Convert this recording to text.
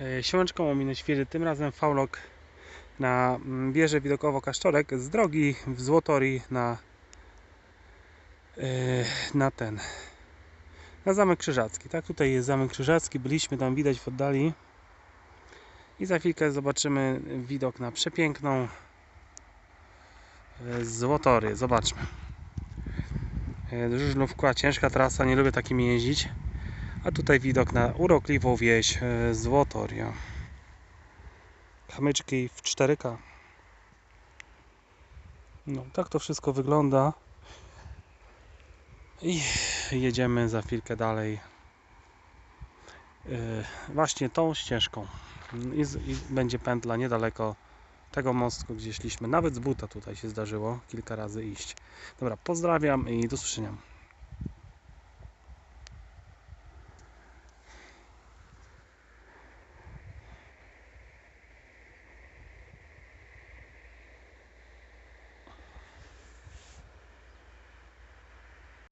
E, Siłączką ominę świeży, tym razem faulok na mm, wieżę widokowo-kasztorek z drogi w Złotori na, e, na ten na Zamek Krzyżacki. Tak, tutaj jest Zamek Krzyżacki, byliśmy tam widać w oddali i za chwilkę zobaczymy widok na przepiękną e, Złotorię. Zobaczmy. Żużlówka, ciężka trasa, nie lubię takimi jeździć. A tutaj widok na urokliwą wieś e, Złotoria. Kamyczki w 4K. No, tak to wszystko wygląda. I jedziemy za chwilkę dalej. e, Właśnie tą ścieżką. I, I będzie pętla niedaleko tego mostku, gdzie szliśmy. Nawet z buta tutaj się zdarzyło kilka razy iść. Dobra, pozdrawiam i do usłyszenia.